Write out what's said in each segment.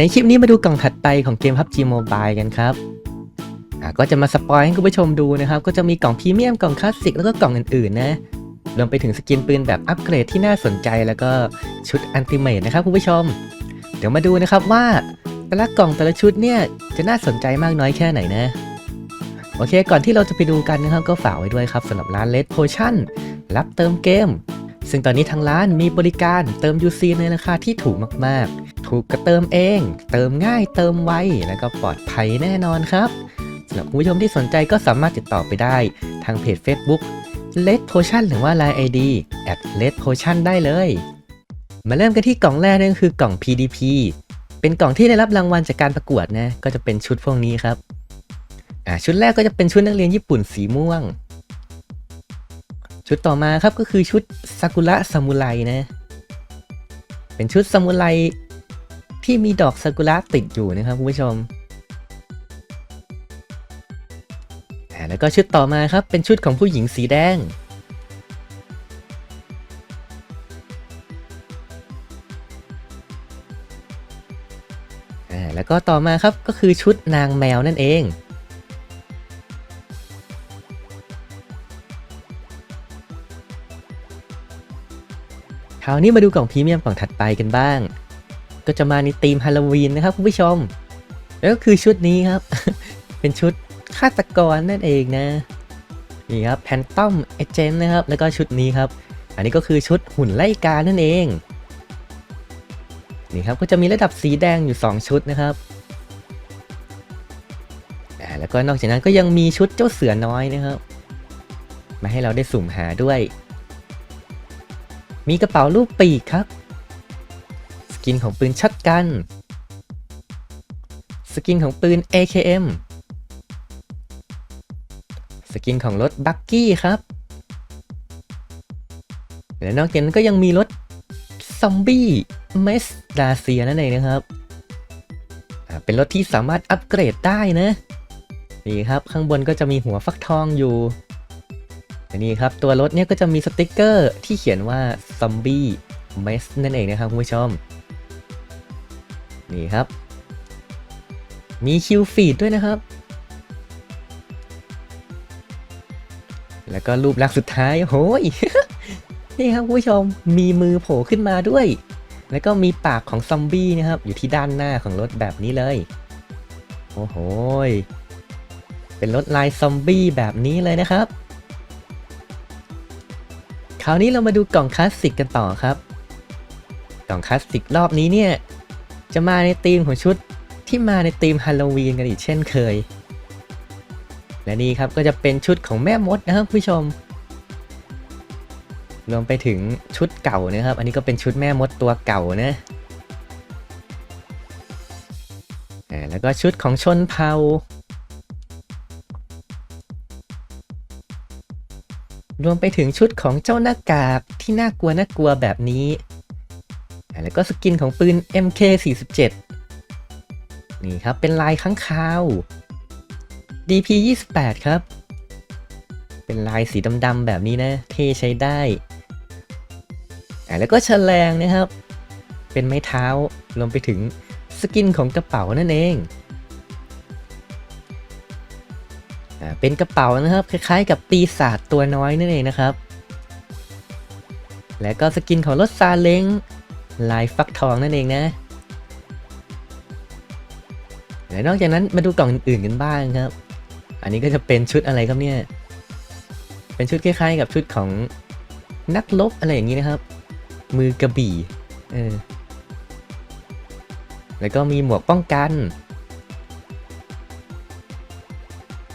ในคลิปนี้มาดูกล่องถัดไปของเกม PUBG Mobile กันครับก็จะมาสปอยให้คุณผู้ชมดูนะครับ ก็จะมีกล่องพรีเมียมกล่องคลาสสิกแล้วก็กล่องอื่นๆนะรวมไปถึงสกินปืนแบบอัปเกรดที่น่าสนใจแล้วก็ชุดอันติเมทนะครับคุณผู้ชม เดี๋ยวมาดูนะครับว่าแต่ละกล่องแต่ละชุดเนี่ยจะน่าสนใจมากน้อยแค่ไหนนะ โอเค ก่อนที่เราจะไปดูกันนะครับก็ฝากไว้ด้วยครับสำหรับร้าน Red Potion รับเติมเกม ซึ่งตอนนี้ทางร้านมีบริการเติม UC ในราคาที่ถูกมากๆ ถูกกระเติมเอง เติมง่ายเติมไวแล้วก็ปลอดภัยแน่นอนครับสำหรับผู้ชมที่สนใจก็สามารถติดต่อไปได้ ทางเพจ Facebook Red Potion หรือว่า Line ID at Red Potion ได้เลย มาเริ่มกันที่กล่องแรกนั่นก็คือกล่อง PDP เป็นกล่องที่ได้รับรางวัลจากการประกวดนะ ก็จะเป็นชุดพวกนี้ครับชุดแรกก็จะเป็นชุดนักเรียนญี่ปุ่นสีม่วง ชุดต่อมาครับก็คือชุดซากุระซามูไรนะ เป็นชุดซามูไรที่มีดอกซากุระติดอยู่นะครับคุณผู้ชม แล้วก็ชุดต่อมาครับเป็นชุดของผู้หญิงสีแดง แล้วก็ต่อมาครับก็คือชุดนางแมวนั่นเอง คราวนี้มาดูกล่องพรีเมียมกล่องถัดไปกันบ้าง ก็จะมาในธีมฮาโลวีนนะครับคุณผู้ชม แล้วก็คือชุดนี้ครับ เป็นชุดฆาตกรนั่นเองนะ นี่ครับแพนตอมเอเจนต์นะครับ แล้วก็ชุดนี้ครับ อันนี้ก็คือชุดหุ่นไล่กานั่นเอง นี่ครับก็จะมีระดับสีแดงอยู่ 2 ชุดนะครับแล้วก็นอกจากนั้นก็ยังมีชุดเจ้าเสือน้อยนะครับ มาให้เราได้สุ่มหาด้วย มีกระเป๋ารูปปีกครับ สกินของปืนช็อตกัน สกินของปืน AKM สกินของรถบักกี้ครับ และนอกจากนั้นก็ยังมีรถซอมบี้เมสดาเซียนั่นเองนะครับ เป็นรถที่สามารถอัปเกรดได้นะ นี่ครับข้างบนก็จะมีหัวฟักทองอยู่ นนี้ครับตัวรถเนี่ยก็จะมีสติกเกอร์ที่เขียนว่าซอมบี้เมสนั่นเองนะครับคุณผู้ชม นี่ครับ มีคิวฟีดด้วยนะครับ แล้วก็รูปลักษณ์สุดท้ายโอ้ยนี่ครับคุณผู้ชมมีมือโผล่ขึ้นมาด้วย แล้วก็มีปากของซอมบี้นะครับ อยู่ที่ด้านหน้าของรถแบบนี้เลย โอ้โหเป็นรถลายซอมบี้แบบนี้เลยนะครับ ราวนี้เรามาดูกล่องคลาสสิกกันต่อครับ กล่องคลาสสิกรอบนี้เนี่ย จะมาในธีมของชุดที่มาในธีมฮาโลวีนกันอีกเช่นเคย และนี่ครับก็จะเป็นชุดของแม่มดนะครับผู้ชม รวมไปถึงชุดเก่านะครับ อันนี้ก็เป็นชุดแม่มดตัวเก่านะแล้วก็ชุดของชนเผ่า รวมไปถึงชุดของเจ้าหน้ากากที่น่ากลัวน่ากลัวแบบนี้ แล้วก็สกินของปืน MK47 นี่ครับ เป็นลายข้างคาว DP28 ครับ เป็นลายสีดำๆแบบนี้นะ เท่ใช้ได้ แล้วก็แฉลงนะครับ เป็นไม้เท้ารวมไปถึงสกินของกระเป๋านั่นเอง เป็นกระเป๋านะครับ คล้ายๆ กับปีศาจตัวน้อยนั่นเองนะครับ และก็สกินของรถซาเล้งลายฟักทองนั่นเองนะและนอกจากนั้นมาดูกล่องอื่นๆกันบ้างครับ อันนี้ก็จะเป็นชุดอะไรครับเนี่ย เป็นชุดคล้ายๆ กับชุดของนักรบอะไรอย่างนี้นะครับ มือกระบี่ เออ แล้วก็มีหมวกป้องกัน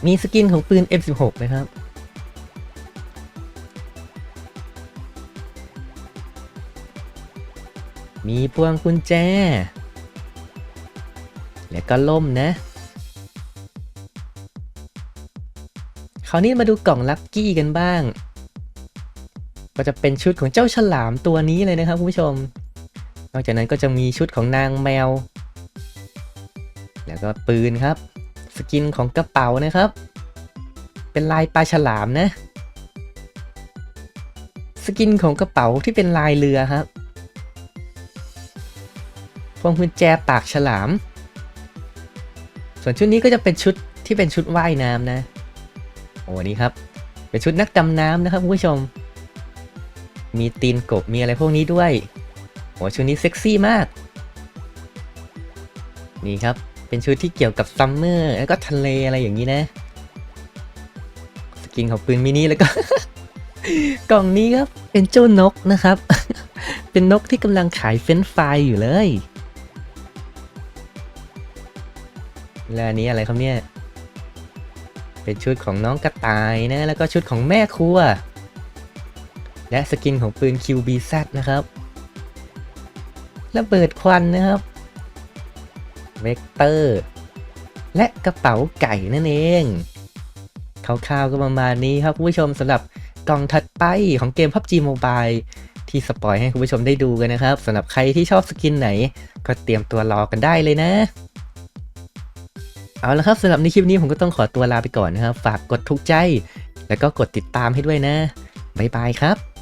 มีสกินของปืน M16 นะครับ มีพวงกุญแจ แล้วก็ล่มนะคราวนี้มาดูกล่องลัคกี้กันบ้าง ก็จะเป็นชุดของเจ้าฉลามตัวนี้เลยนะครับคุณผู้ชม นอกจากนั้นก็จะมีชุดของนางแมว แล้วก็ปืนครับ สกินของกระเป๋านะครับ เป็นลายปลาฉลามนะ สกินของกระเป๋าที่เป็นลายเรือครับพวงกุญแจปากฉลาม ส่วนชุดนี้ก็จะเป็นชุดที่เป็นชุดว่ายน้ำนะ โอ้นี่ครับ เป็นชุดนักดำน้ำนะครับคุณผู้ชม มีตีนกบมีอะไรพวกนี้ด้วยโอ้ชุดนี้เซ็กซี่มาก นี่ครับ เป็นชุดที่เกี่ยวกับซัมเมอร์แล้วก็ทะเลอะไรอย่างนี้นะ สกินของปืนมินิแล้วก็ กล่องนี้ครับ เป็นเจ้านกนะครับ เป็นนกที่กำลังขายเฟรนช์ฟรายอยู่เลย แล้วอันนี้อะไรครับเนี่ย เป็นชุดของน้องกระต่ายนะ แล้วก็ชุดของแม่ครัว และสกินของปืน QBZ นะครับระเบิดควันนะครับ เวกเตอร์ และกระเป๋าไก่นั่นเองคร่าวๆก็ประมาณนี้ครับคุณผู้ชมสำหรับกล่องถัดไปของเกม PUBG Mobile ที่สปอยให้คุณผู้ชมได้ดูกันนะครับสำหรับใครที่ชอบสกินไหน ก็เตรียมตัวรอกันได้เลยนะ เอาละครับสำหรับในคลิปนี้ผมก็ต้องขอตัวลาไปก่อนนะครับ ฝากกดถูกใจ แล้วก็กดติดตามให้ด้วยนะ บ๊ายบายครับ